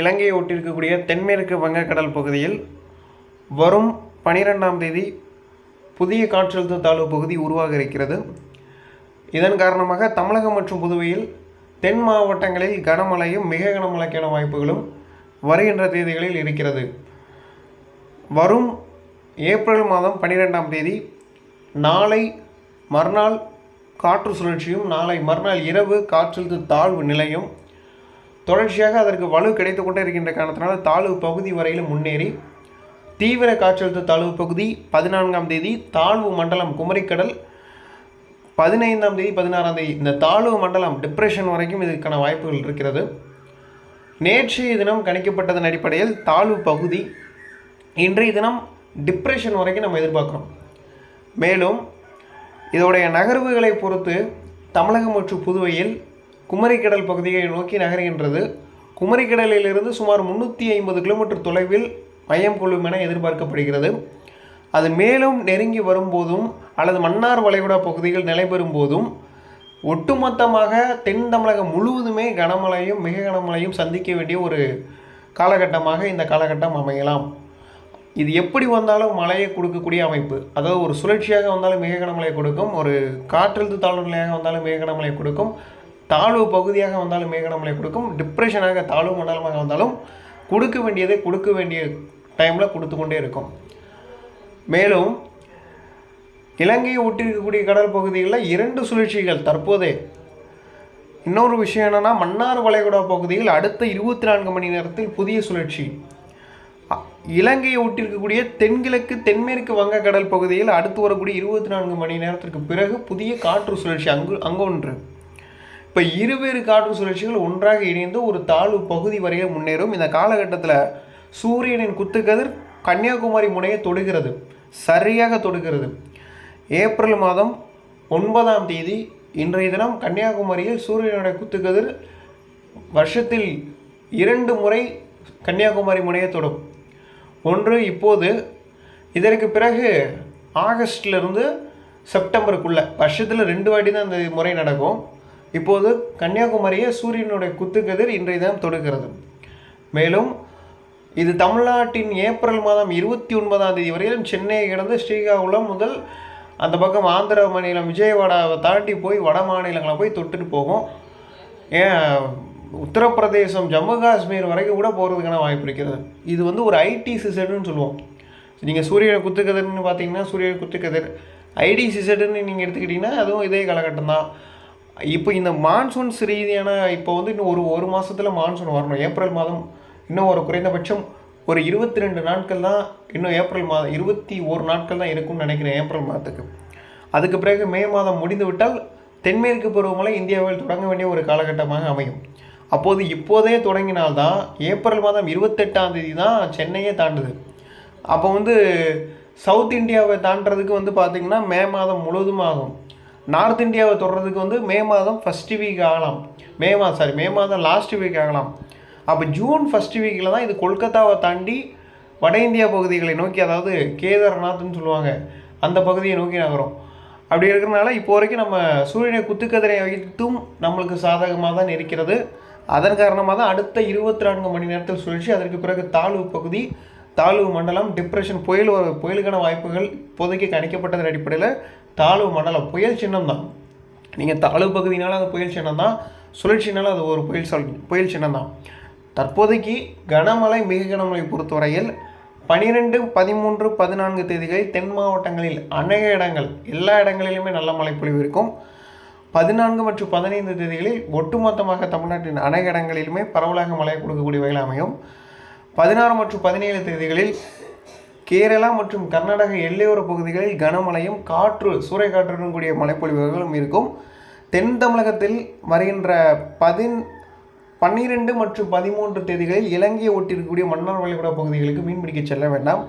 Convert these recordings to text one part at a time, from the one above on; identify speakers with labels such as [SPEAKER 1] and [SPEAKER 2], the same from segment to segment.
[SPEAKER 1] இலங்கையை ஒட்டியிருக்கக்கூடிய தென்மேற்கு வங்கக்கடல் பகுதியில் வரும் பனிரெண்டாம் தேதி புதிய காற்றழுத்த தாழ்வு பகுதி உருவாக இருக்கிறது. இதன் காரணமாக தமிழகம் மற்றும் புதுவையில் தென் மாவட்டங்களில் கனமழையும் மிக கனமழைக்கான வாய்ப்புகளும் வருகின்ற தேதிகளில் இருக்கிறது. வரும் ஏப்ரல் மாதம் பன்னிரெண்டாம் தேதி நாளை மறுநாள் காற்று சுழற்சியும் நாளை மறுநாள் இரவு காற்றழுத்த தாழ்வு நிலையும் தொடர்ச்சியாக அதற்கு வலு கிடைத்து கொண்டே இருக்கின்ற காரணத்தினால் தாழ்வு பகுதி வரையிலும் முன்னேறி தீவிர காற்றழுத்த தாழ்வு பகுதி பதினான்காம் தேதி தாழ்வு மண்டலம் குமரிக்கடல் பதினைந்தாம் தேதி பதினாறாம் தேதி. இந்த தாழ்வு மண்டலம் டிப்ரெஷன் வரைக்கும் இதற்கான வாய்ப்புகள் இருக்கிறது. நேற்றைய தினம் கணிக்கப்பட்டதன் அடிப்படையில் தாழ்வு பகுதி இன்றைய தினம் டிப்ரெஷன் வரைக்கும் நம்ம எதிர்பார்க்குறோம். மேலும் இதோடைய நகர்வுகளை பொறுத்து தமிழகம் மற்றும் புதுவையில் குமரிக்கடல் பகுதியை நோக்கி நகர்கின்றது. குமரிக்கடலிலிருந்து சுமார் முந்நூற்றி ஐம்பது கிலோமீட்டர் தொலைவில் மையம் கொள்ளும் என எதிர்பார்க்கப்படுகிறது. அது மேலும் நெருங்கி வரும்போதும் அல்லது மன்னார் வளைகுடா பகுதிகள் நிலைபெறும் போதும் ஒட்டுமொத்தமாக தென் தமிழகம் முழுவதுமே கனமழையும் மிக கனமழையும் சந்திக்க வேண்டிய ஒரு காலகட்டமாக இந்த காலகட்டம் அமையலாம். இது எப்படி வந்தாலும் மழையை கொடுக்கக்கூடிய அமைப்பு. அதாவது ஒரு சுழற்சியாக வந்தாலும் மிக கனமழையை கொடுக்கும் ஒரு காற்றழுத்த தாழ்வு நிலையாக வந்தாலும் மிக கனமழையை கொடுக்கும் தாழ்வு பகுதியாக வந்தாலும் மிக கொடுக்கும். டிப்ரெஷனாக தாழ்வு மண்டலமாக வந்தாலும் கொடுக்க வேண்டியதை கொடுக்க வேண்டிய டைமில் கொடுத்து கொண்டே இருக்கும். மேலும் இலங்கையை ஒட்டியிருக்கக்கூடிய கடல் பகுதிகளில் இரண்டு சுழற்சிகள் தற்போதே. இன்னொரு விஷயம் என்னென்னா மன்னார் வளைகுடா பகுதியில் அடுத்த இருபத்தி நான்கு மணி நேரத்தில் புதிய சுழற்சி. அ- இலங்கையை ஒட்டியிருக்கக்கூடிய தென்கிழக்கு தென்மேற்கு வங்கக்கடல் பகுதியில் அடுத்து வரக்கூடிய இருபத்தி நான்கு மணி நேரத்திற்கு பிறகு புதிய காற்று சுழற்சி அங்கு அங்கு ஒன்று. இப்போ இருவேறு காற்று சுழற்சிகள் ஒன்றாக இணைந்து ஒரு தாழ்வு பகுதி வரைய முன்னேறும். இந்த காலகட்டத்தில் சூரியனின் குத்துக்கதிர் கன்னியாகுமரி முனையை தொடுகிறது. சரியாக தொடுகிறது. ஏப்ரல் மாதம் ஒன்பதாம் தேதி இன்றைய தினம் கன்னியாகுமரியில் சூரியனுடைய குத்துக்கதிர் வருஷத்தில் இரண்டு முறை கன்னியாகுமரி முனையை தொடும். ஒன்று இப்போது இதற்கு பிறகு ஆகஸ்ட்லேருந்து செப்டம்பருக்குள்ளே வருஷத்தில் ரெண்டு வாட்டி தான் இந்த முறை நடக்கும். இப்போது கன்னியாகுமரியை சூரியனுடைய குத்துக்கதிர் இன்றைய தினம் தொடுகிறது மேலும் இது தமிழ்நாட்டின் ஏப்ரல் மாதம் இருபத்தி ஒன்பதாம் தேதி வரையிலும் சென்னையை கடந்து ஸ்ரீகாகுளம் முதல் அந்த பக்கம் ஆந்திர மாநிலம் விஜயவாடாவை தாண்டி போய் வட மாநிலங்களை போய் தொட்டுட்டு போகும். ஏன் உத்தரப்பிரதேசம் ஜம்மு காஷ்மீர் வரைக்கும் கூட போகிறதுக்கான வாய்ப்பு இருக்கிறது. இது வந்து ஒரு ஐடி சிசடுன்னு சொல்லுவோம். நீங்கள் சூரிய குத்துக்கதிர்னு பார்த்தீங்கன்னா சூரிய குத்துக்கதிர். ஐடி சிசடுன்னு நீங்கள் எடுத்துக்கிட்டிங்கன்னா அதுவும் இதே காலகட்டம் தான். இப்போ இந்த மான்சூன்ஸ் ரீதியான இப்போ வந்து இன்னும் ஒரு ஒரு மாதத்தில் மான்சூன் வரணும். ஏப்ரல் மாதம் இன்னும் ஒரு குறைந்தபட்சம் ஒரு இருபத்தி ரெண்டு நாட்கள் தான் இன்னும் ஏப்ரல் மாதம் இருபத்தி ஒரு நாட்கள் தான் இருக்கும்னு நினைக்கிறேன் ஏப்ரல் மாதத்துக்கு. அதுக்கு பிறகு மே மாதம் முடிந்து விட்டால் தென்மேற்கு பருவமழை இந்தியாவில் தொடங்க வேண்டிய ஒரு காலகட்டமாக அமையும். அப்போது இப்போதே தொடங்கினால்தான் ஏப்ரல் மாதம் இருபத்தெட்டாம் தேதி தான் சென்னையே தாண்டுது. அப்போ வந்து சவுத் இந்தியாவை தாண்டுறதுக்கு வந்து பார்த்திங்கன்னா மே மாதம் முழுவதும் ஆகும். நார்த் இந்தியாவை தொடுறதுக்கு வந்து மே மாதம் ஃபஸ்ட்டு வீக் ஆகலாம். மே மாதம் சாரி மே மாதம் லாஸ்ட் வீக் ஆகலாம். அப்போ ஜூன் ஃபஸ்ட் வீக்கில் தான் இது கொல்கத்தாவை தாண்டி வட இந்தியா பகுதிகளை நோக்கி அதாவது கேதார்நாத்னு சொல்லுவாங்க அந்த பகுதியை நோக்கி நகரும். அப்படி இருக்கிறனால இப்போ வரைக்கும் நம்ம சூரியனை குத்துக்கதிரை வைத்தும் நம்மளுக்கு சாதகமாக தான் இருக்கிறது. அதன் காரணமாக தான் அடுத்த இருபத்தி நான்கு மணி நேரத்தில் சுழற்சி அதற்கு பிறகு தாழ்வு பகுதி தாழ்வு மண்டலம் டிப்ரெஷன் புயல் புயலுக்கான வாய்ப்புகள் இப்போதைக்கு கணிக்கப்பட்டதன் அடிப்படையில் தாழ்வு மண்டலம் புயல் சின்னம் தான் நீங்கள் தாழ்வு பகுதினால அது புயல் சின்னம் தான் சுழற்சினால அது ஒரு புயல் சொல் புயல் சின்னம் தான் தற்போதைக்கு கனமழை மிக கனமழை பொறுத்தவரையில் பனிரெண்டு பதிமூன்று பதினான்கு தேதிகளில் தென் மாவட்டங்களில் அநேக இடங்கள் எல்லா இடங்களிலுமே நல்ல மழை பொழிவு இருக்கும். பதினான்கு மற்றும் பதினைந்து தேதிகளில் ஒட்டுமொத்தமாக தமிழ்நாட்டின் அநேக இடங்களிலுமே பரவலாக மழை கொடுக்கக்கூடிய வகையில் அமையும். பதினாறு மற்றும் பதினேழு தேதிகளில் கேரளா மற்றும் கர்நாடக எல்லையோர பகுதிகளில் கனமழையும் காற்று சூறைக்காற்றுடன் கூடிய மழைப்பொழிவுகளும் இருக்கும். தென் தமிழகத்தில் வருகின்ற பதின் பன்னிரெண்டு மற்றும் பதிமூன்று தேதிகளில் இலங்கையை ஒட்டியிருக்கக்கூடிய மன்னார் வளைகுடா பகுதிகளுக்கு மீன்பிடிக்க செல்ல வேண்டாம்.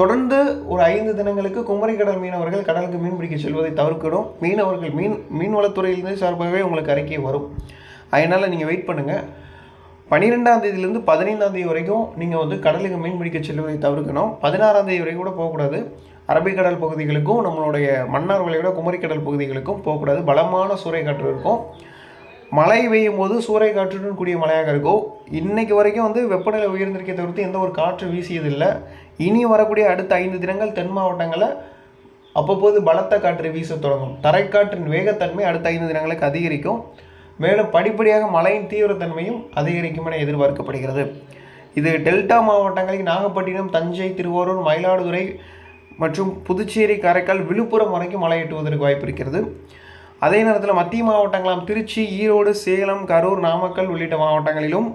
[SPEAKER 1] தொடர்ந்து ஒரு ஐந்து தினங்களுக்கு குமரிக்கடல் மீனவர்கள் கடலுக்கு மீன்பிடிக்க செல்வதை தவிர்க்கணும். மீனவர்கள் மீன் மீன்வளத்துறையிலிருந்து சார்பாகவே உங்களுக்கு அறிக்கை வரும். அதனால் நீங்கள் வெயிட் பண்ணுங்கள் பன்னிரெண்டாம் தேதியிலேருந்து பதினைந்தாம் தேதி வரைக்கும் நீங்கள் வந்து கடலுக்கு மீன் பிடிக்க செல்வதை தவிர்க்கணும். பதினாறாம் தேதி வரைக்கும் கூட போகக்கூடாது. அரபிக்கடல் பகுதிகளுக்கும் நம்மளுடைய மன்னார் வளைகுடா குமரிக்கடல் பகுதிகளுக்கும் போகக்கூடாது. பலமான சூறைக்காற்று இருக்கும். மழை பெய்யும் போது சூறைக்காற்றுடன் கூடிய மழையாக இருக்கும். இன்றைக்கு வரைக்கும் வந்து வெப்பநிலை உயர்ந்திருக்கே தவிர்த்து எந்த ஒரு காற்று வீசியதில்லை. இனி வரக்கூடிய அடுத்த ஐந்து தினங்கள் தென் மாவட்டங்களில் அப்பப்போது பலத்த காற்று வீச தொடங்கும். தரைக்காற்றின் வேகத்தன்மை அடுத்த ஐந்து தினங்களுக்கு அதிகரிக்கும். மேலும் படிப்படியாக மழையின் தீவிரத்தன்மையும் அதிகரிக்கும் என எதிர்பார்க்கப்படுகிறது. இது டெல்டா மாவட்டங்களில் நாகப்பட்டினம் தஞ்சை திருவாரூர் மயிலாடுதுறை மற்றும் புதுச்சேரி காரைக்கால் விழுப்புரம் வரைக்கும் மழை எட்டுவதற்கு வாய்ப்பு இருக்கிறது. அதே நேரத்தில் மத்திய மாவட்டங்களாம் திருச்சி ஈரோடு சேலம் கரூர் நாமக்கல் உள்ளிட்ட மாவட்டங்களிலும்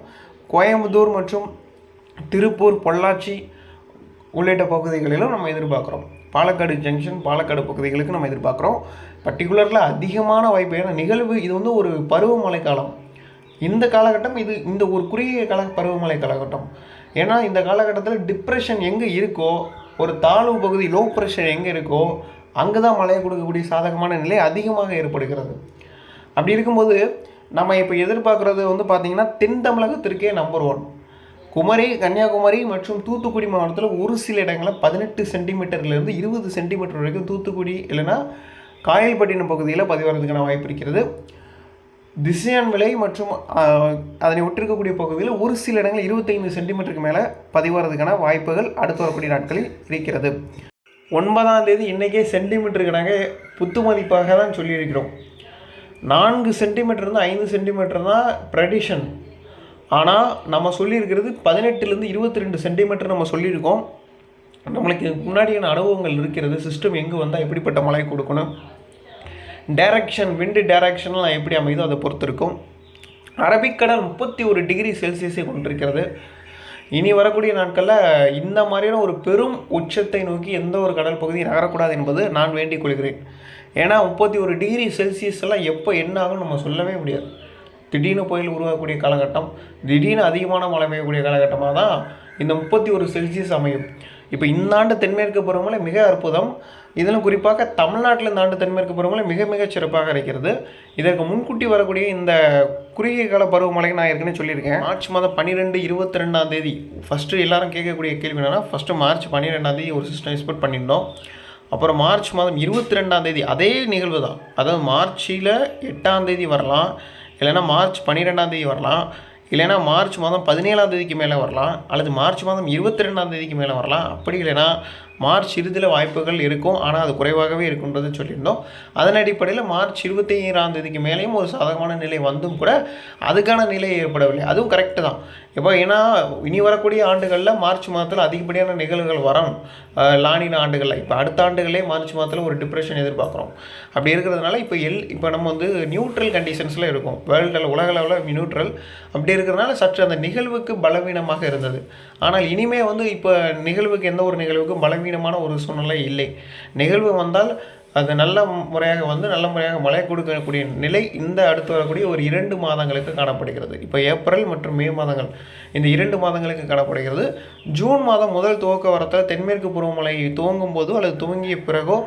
[SPEAKER 1] கோயம்புத்தூர் மற்றும் திருப்பூர் பொள்ளாச்சி உள்ளிட்ட பகுதிகளிலும் நம்ம எதிர்பார்க்குறோம். பாலக்காடு ஜங்ஷன் பாலக்காடு பகுதிகளுக்கு நம்ம எதிர்பார்க்குறோம். பர்டிகுலரில் அதிகமான வாய்ப்பு ஏன்னா நிகழ்வு இது வந்து ஒரு பருவமழை காலம். இந்த காலகட்டம் இது இந்த ஒரு குறுகிய கால பருவமழை காலகட்டம். ஏன்னா இந்த காலகட்டத்தில் டிப்ரெஷன் எங்கே இருக்கோ ஒரு தாழ்வு பகுதி லோ ப்ரெஷர் எங்கே இருக்கோ அங்கே தான் மழையை கொடுக்கக்கூடிய சாதகமான நிலை அதிகமாக ஏற்படுகிறது. அப்படி இருக்கும்போது நம்ம இப்போ எதிர்பார்க்குறது வந்து பார்த்திங்கன்னா தென் தமிழகத்திற்கே நம்பர் ஒன் குமரி கன்னியாகுமரி மற்றும் தூத்துக்குடி மாவட்டத்தில் ஒரு சில இடங்களில் பதினெட்டு சென்டிமீட்டர்லேருந்து இருபது சென்டிமீட்டர் வரைக்கும் தூத்துக்குடி இல்லைன்னா காயல்பட்டினம் பகுதியில் பதிவாகிறதுக்கான வாய்ப்பு இருக்கிறது. திசையான் விலை மற்றும் அதனை ஒட்டிருக்கக்கூடிய பகுதியில் ஒரு சில இடங்கள் இருபத்தைந்து சென்டிமீட்டருக்கு மேலே பதிவாகிறதுக்கான வாய்ப்புகள் அடுத்து வரக்கூடிய நாட்களில் இருக்கிறது. ஒன்பதாம் தேதி இன்றைக்கே சென்டிமீட்டர் கணக்கு புத்து மதிப்பாக தான் சொல்லியிருக்கிறோம். நான்கு சென்டிமீட்டர் ஐந்து சென்டிமீட்டர் தான் ப்ரெடிஷன் ஆனால் நம்ம சொல்லியிருக்கிறது பதினெட்டுலேருந்து இருபத்தி ரெண்டு சென்டிமீட்டர் நம்ம சொல்லியிருக்கோம். நம்மளுக்கு முன்னாடியான அனுபவங்கள் இருக்கிறது சிஸ்டம் எங்கே வந்தால் எப்படிப்பட்ட மழை கொடுக்கணும்? டைரக்ஷன் விண்டு டைரக்ஷன்லாம் எப்படி அமைதோ அதை பொறுத்து இருக்கும் அரபிக்கடல் முப்பத்தி ஒரு டிகிரி செல்சியஸை கொண்டிருக்கிறது. இனி வரக்கூடிய நாட்களில் இந்த மாதிரியான ஒரு பெரும் உச்சத்தை நோக்கி எந்த ஒரு கடல் பகுதியும் நகரக்கூடாது என்பது நான் வேண்டிக் கொள்கிறேன். ஏன்னா முப்பத்தி ஒரு டிகிரி செல்சியஸ் எல்லாம் எப்போ என்ன ஆகும் நம்ம சொல்லவே முடியாது. திடீர்னு புயல் உருவாகக்கூடிய காலகட்டம் திடீர்னு அதிகமான மழை பெய்யக்கூடிய காலகட்டமாக தான் இந்த முப்பத்தி ஒரு செல்சியஸ் அமையும். இப்போ இந்த ஆண்டு தென்மேற்கு பருவமழை மிக அற்புதம். இதிலும் குறிப்பாக தமிழ்நாட்டில் இந்த ஆண்டு தென்மேற்கு பருவமழை மிக மிக சிறப்பாக இருக்கிறது. இதற்கு முன்கூட்டி வரக்கூடிய இந்த குறுகிய கால பருவமழை நான் ஏற்கனவே சொல்லியிருக்கேன். மார்ச் மாதம் பன்னிரெண்டு இருபத்தி ரெண்டாம் தேதி ஃபஸ்ட்டு எல்லாரும் கேட்கக்கூடிய கேள்வி என்னென்னா ஃபஸ்ட்டு மார்ச் பன்னிரெண்டாம் தேதி ஒரு சிஸ்டம் எக்ஸ்பெக்ட் பண்ணியிருந்தோம். அப்புறம் மார்ச் மாதம் இருபத்தி ரெண்டாம் தேதி அதே நிகழ்வு தான் அதாவது மார்ச்சில் எட்டாம் தேதி வரலாம். இல்லைன்னா மார்ச் பன்னிரெண்டாம் தேதி வரலாம். இல்லைன்னா மார்ச் மாதம் பதினேழாம் தேதிக்கு மேலே வரலாம் அல்லது மார்ச் மாதம் இருபத்தி ரெண்டாம் தேதிக்கு மேலே வரலாம். அப்படி இல்லைன்னா மார்ச் இறுதியில் வாய்ப்புகள் இருக்கும். ஆனால் அது குறைவாகவே இருக்குன்றது சொல்லியிருந்தோம். அதன் அடிப்படையில் மார்ச் இருபத்தி ஐந்தாம் தேதிக்கு மேலேயும் ஒரு சாதகமான நிலை வந்தும் கூட அதுக்கான நிலை ஏற்படவில்லை. அதுவும் கரெக்டு தான். இப்போ ஏன்னா இனி வரக்கூடிய ஆண்டுகளில் மார்ச் மாதத்தில் அதிகப்படியான நிகழ்வுகள் வரும். லானின ஆண்டுகளில். இப்போ அடுத்த ஆண்டுகளே மார்ச் மாதத்தில் ஒரு டிப்ரெஷன் எதிர்பார்க்குறோம். அப்படி இருக்கிறதுனால இப்போ எல் இப்போ நம்ம வந்து நியூட்ரல் கண்டிஷன்ஸில் இருக்கும். வேர்ல்டில் உலக அளவில் நியூட்ரல் அப்படி இருக்கிறதுனால சற்று அந்த நிகழ்வுக்கு பலவீனமாக இருந்தது. ஆனால் இனிமே வந்து இப்போ நிகழ்வுக்கு எந்த ஒரு நிகழ்வுக்கும் பலவீனமான ஒரு சூழ்நிலை இல்லை. நிகழ்வு வந்தால் அது நல்ல முறையாக வந்து நல்ல முறையாக மழை கொடுக்கக்கூடிய நிலை இந்த அடுத்து வரக்கூடிய ஒரு இரண்டு மாதங்களுக்கு காணப்படுகிறது. இப்போ ஏப்ரல் மற்றும் மே மாதங்கள் இந்த இரண்டு மாதங்களுக்கு காணப்படுகிறது. ஜூன் மாதம் முதல் துவக்க வரத்தில் தென்மேற்கு பருவமழை துவங்கும் போதோ அல்லது துவங்கிய பிறகோ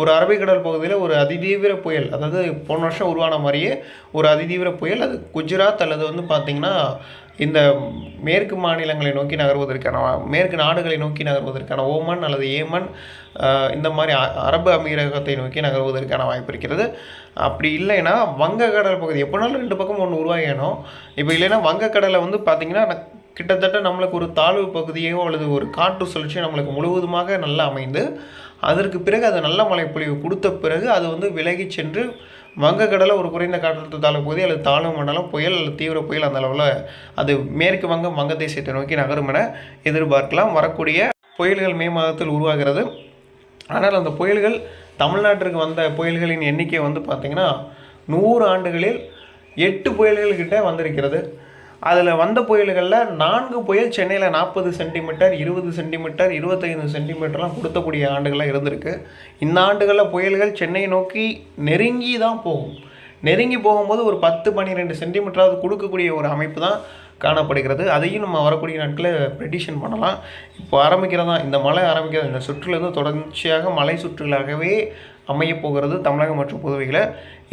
[SPEAKER 1] ஒரு அரபிக்கடல் பகுதியில் ஒரு அதிதீவிர புயல் அதாவது போன வருஷம் உருவான மாதிரியே ஒரு அதிதீவிர புயல் அது குஜராத் அல்லது வந்து பார்த்திங்கன்னா இந்த மேற்கு மாநிலங்களை நோக்கி நகர்வதற்கான மேற்கு நாடுகளை நோக்கி நகர்வதற்கான ஓமன் அல்லது ஏமன் இந்த மாதிரி அரபு அமீரகத்தை நோக்கி நகர்வதற்கான வாய்ப்பு இருக்கிறது. அப்படி இல்லைன்னா வங்கக்கடல் பகுதி எப்போனாலும் ரெண்டு பக்கம் ஒன்று உருவாகணும் இப்போ இல்லைன்னா வங்கக்கடலை வந்து பார்த்திங்கன்னா கிட்டத்தட்ட நம்மளுக்கு ஒரு தாழ்வு பகுதியோ அல்லது ஒரு காற்று சுழற்சியோ நம்மளுக்கு முழுவதுமாக நல்லா அமைந்து அதற்கு பிறகு அது நல்ல மழைப்பொழிவு கொடுத்த பிறகு அது வந்து விலகி சென்று வங்கக்கடலில் ஒரு குறைந்த காற்றழுத்த தாழ்வு பகுதி அல்லது தாழ்வு மண்டலம் புயல் அல்லது தீவிர புயல் அந்த அளவில் அது மேற்கு வங்கம் வங்கதேசத்தை நோக்கி நகரும் என எதிர்பார்க்கலாம். வரக்கூடிய புயல்கள் மே மாதத்தில் உருவாகிறது. ஆனால் அந்த புயல்கள் தமிழ்நாட்டிற்கு வந்த புயல்களின் எண்ணிக்கை வந்து பார்த்திங்கன்னா நூறு ஆண்டுகளில் எட்டு புயல்கள் கிட்டே வந்திருக்கிறது. அதில் வந்த புயல்களில் நான்கு புயல் சென்னையில் நாற்பது சென்டிமீட்டர் இருபது சென்டிமீட்டர் இருபத்தைந்து சென்டிமீட்டர்லாம் கொடுத்தக்கூடிய ஆண்டுகளாக இருந்திருக்கு. இந்த ஆண்டுகளில் புயல்கள் சென்னையை நோக்கி நெருங்கி தான் போகும். நெருங்கி போகும்போது ஒரு பத்து பன்னிரெண்டு சென்டிமீட்டராவது கொடுக்கக்கூடிய ஒரு அமைப்பு தான் காணப்படுகிறது. அதையும் நம்ம வரக்கூடிய நாட்களில் ப்ரெடிஷன் பண்ணலாம். இப்போ ஆரம்பிக்கிறதா இந்த மழை ஆரம்பிக்கிறது இந்த சுற்றுலேருந்து தொடர்ச்சியாக மலை சுற்றுலாகவே அமையப் போகிறது தமிழகம் மற்றும் புதுவையில்.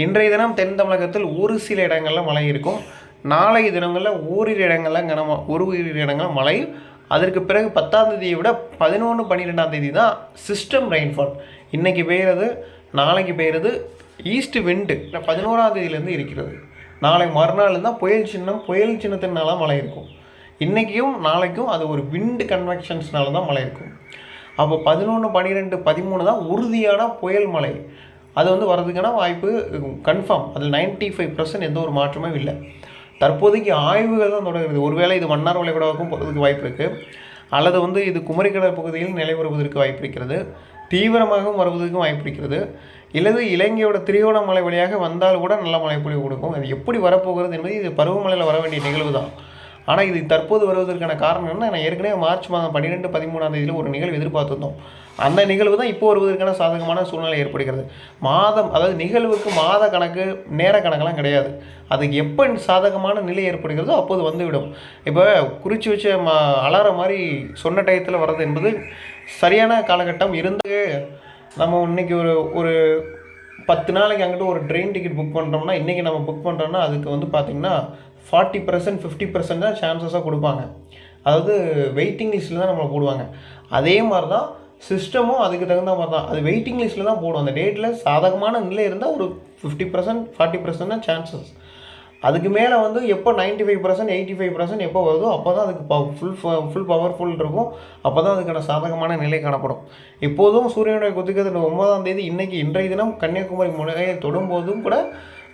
[SPEAKER 1] இன்றைய தினம் தென் தமிழகத்தில் ஒரு சில இடங்களில் மழை இருக்கும். நாளைய தினங்களில் ஓரிரு இடங்களில் கனமா ஒரு ஓரிரு இடங்களில் மழை. அதற்கு பிறகு பத்தாம் தேதியை விட பதினொன்று பன்னிரெண்டாம் தேதி தான் சிஸ்டம் ரெயின்ஃபால் இன்றைக்கி பெய்கிறது நாளைக்கு பெய்கிறது ஈஸ்ட் விண்டு பதினோராம் தேதியிலேருந்து இருக்கிறது. நாளை மறுநாள் தான் புயல் சின்னம் புயல் சின்னத்தினால மழை இருக்கும். இன்றைக்கும் நாளைக்கும் அது ஒரு விண்டு கன்வெக்ஷன்ஸ்னால தான் மழை இருக்கும். அப்போ பதினொன்று பன்னிரெண்டு பதிமூணு தான் உறுதியான புயல் மழை. அது வந்து வர்றதுக்கான வாய்ப்பு கன்ஃபார்ம் அதில் 95% ஃபைவ் பர்சன்ட் எந்த ஒரு மாற்றமும் இல்லை. தற்போதைக்கு ஆய்வுகள் தான் தொடங்குது. ஒருவேளை இது மன்னார் வளைகுடாவுக்கும் போகிறதுக்கு வாய்ப்பு இருக்குது அல்லது வந்து இது குமரிக்கடல் பகுதியில் நிலை வருவதற்கு வாய்ப்பு இருக்கிறது. தீவிரமாகவும் வருவதற்கும் வாய்ப்பு இருக்கிறது. இல்லது இலங்கையோட திரிகோணமலை வழியாக வந்தால் கூட நல்ல மழைப்பொழிவு கொடுக்கும். அது எப்படி வரப்போகிறது என்பது இது பருவமழையில் வர வேண்டிய நிகழ்வு தான் ஆனால் இது தற்போது வருவதற்கான காரணம் என்ன? நான் ஏற்கனவே மார்ச் மாதம் பன்னிரெண்டு பதிமூணாம் தேதியில் ஒரு நிகழ்வு எதிர்பார்த்துருந்தோம். அந்த நிகழ்வு தான் இப்போ வருவதற்கான சாதகமான சூழ்நிலை ஏற்படுகிறது. மாதம் அதாவது நிகழ்வுக்கு மாத கணக்கு நேர கணக்கெல்லாம் கிடையாது. அதுக்கு எப்போ சாதகமான நிலை ஏற்படுகிறதோ அப்போது வந்துவிடும். இப்போ குறித்து வச்ச மா அலார மாதிரி சொன்ன டயத்தில் வர்றது என்பது சரியான காலகட்டம். இருந்து நம்ம இன்றைக்கி ஒரு ஒரு பத்து நாளைக்கு அங்கிட்டு ஒரு ட்ரெயின் டிக்கெட் புக் பண்ணுறோம்னா இன்றைக்கி நம்ம புக் பண்ணுறோம்னா அதுக்கு வந்து பார்த்திங்கன்னா ஃபார்ட்டி பர்சன்ட் ஃபிஃப்டி பர்சன்ட் தான் சான்சஸாக கொடுப்பாங்க. அதாவது வெயிட்டிங் லிஸ்ட்டில் தான் நம்மளை போடுவாங்க. அதே மாதிரி தான் சிஸ்டமும் அதுக்கு தகுந்த மாதிரி தான் அது வெயிட்டிங் லிஸ்ட்டில் தான் போடும். அந்த டேட்டில் சாதகமான நிலை இருந்தால் ஒரு ஃபிஃப்டி பர்சன்ட் ஃபார்ட்டி பர்சன்ட் தான் சான்சஸ் அதுக்கு மேலே வந்து எப்போ 95% five percent eighty five percent எப்போ வருதோ அப்போ தான் அதுக்கு ஃபுல் ஃபுல் பவர்ஃபுல் இருக்கும். அப்போ தான் அதுக்கான சாதகமான நிலை காணப்படும். இப்போதும் சூரியனுடைய குதிக்கத்தில் ஒன்பதாம் தேதி இன்றைக்கி இன்றைய தினம் கன்னியாகுமரி முனையை தொடும்போதும் கூட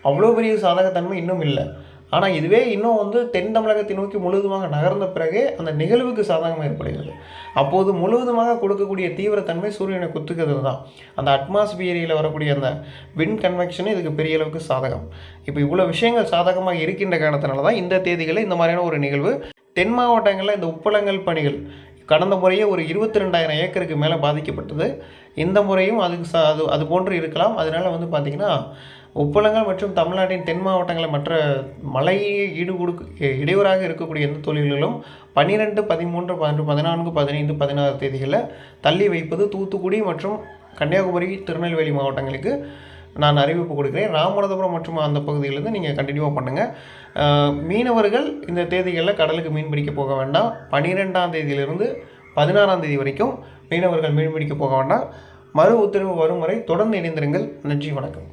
[SPEAKER 1] அவ்வளோ பெரிய சாதகத்தன்மை இன்னும் இல்லை. ஆனால் இதுவே இன்னும் வந்து தென் தமிழகத்தை நோக்கி முழுவதுமாக நகர்ந்த பிறகே அந்த நிகழ்வுக்கு சாதகம் ஏற்படுகிறது. அப்போது முழுவதுமாக கொடுக்கக்கூடிய தீவிரத்தன்மை சூரியனை குத்துக்கிறது தான். அந்த அட்மாஸ்பியரியில் வரக்கூடிய அந்த வின் கன்வெக்ஷன் இதுக்கு பெரிய அளவுக்கு சாதகம். இப்போ இவ்வளோ விஷயங்கள் சாதகமாக இருக்கின்ற காரணத்தினால தான் இந்த தேதிகளில் இந்த மாதிரியான ஒரு நிகழ்வு தென் மாவட்டங்களில் இந்த உப்பளங்கள் பணிகள் கடந்த முறையே ஒரு இருபத்தி ரெண்டாயிரம் ஏக்கருக்கு மேலே பாதிக்கப்பட்டது. இந்த முறையும் அதுக்கு சா அது அது போன்று இருக்கலாம். அதனால வந்து பார்த்திங்கன்னா உப்பளங்கள் மற்றும் தமிழ்நாட்டின் தென் மாவட்டங்களில் மற்ற மழையை ஈடுகொடுக்க இடையூறாக இருக்கக்கூடிய எந்த தொழில்களும் பன்னிரெண்டு பதிமூன்று பதினொன்று பதினான்கு பதினைந்து பதினாறு தேதிகளில் தள்ளி வைப்பது தூத்துக்குடி மற்றும் கன்னியாகுமரி திருநெல்வேலி மாவட்டங்களுக்கு நான் அறிவிப்பு கொடுக்குறேன். ராமநாதபுரம் மற்றும் அந்த பகுதியிலேருந்து நீங்கள் கண்டினியூவாக பண்ணுங்கள் மீனவர்கள் இந்த தேதிகளில் கடலுக்கு மீன் பிடிக்க போக வேண்டாம். பன்னிரெண்டாம் தேதியிலிருந்து பதினாறாம் தேதி வரைக்கும் மீனவர்கள் மீன் பிடிக்க போக வேண்டாம். மறு உத்தரவு வரும் வரை தொடர்ந்து இணைந்திருங்கள். நன்றி வணக்கம்.